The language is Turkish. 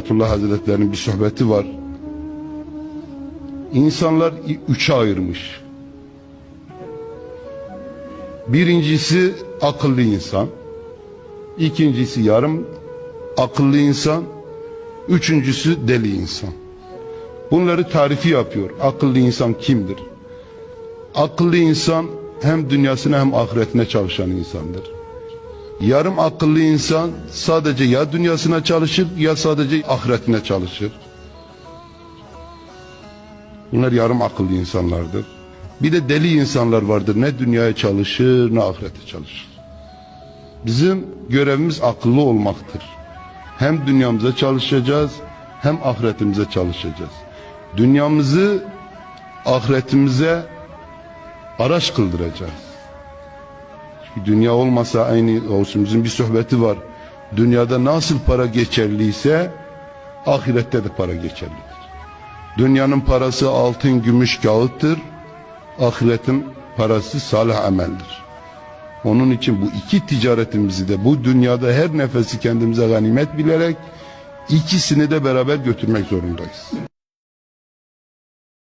Fetullah Hazretleri'nin bir sohbeti var. İnsanlar üçe ayırmış. Birincisi akıllı insan. ikincisi yarım akıllı insan. Üçüncüsü deli insan. Bunları tarifi yapıyor. Akıllı insan kimdir? Akıllı insan hem dünyasına hem ahiretine çalışan insandır. Yarım akıllı insan sadece ya dünyasına çalışır ya sadece ahiretine çalışır. Bunlar yarım akıllı insanlardır. Bir de deli insanlar vardır. Ne dünyaya çalışır ne ahirete çalışır. Bizim görevimiz akıllı olmaktır. Hem dünyamıza çalışacağız hem ahiretimize çalışacağız. Dünyamızı ahiretimize araç kıldıracağız. Dünya olmasa aynı olsun bizim bir sohbeti var. Dünyada nasıl para geçerliyse ahirette de para geçerlidir. Dünyanın parası altın, gümüş, kağıttır. Ahiretin parası salih ameldir. Onun için bu iki ticaretimizi de bu dünyada her nefesi kendimize ganimet bilerek ikisini de beraber götürmek zorundayız.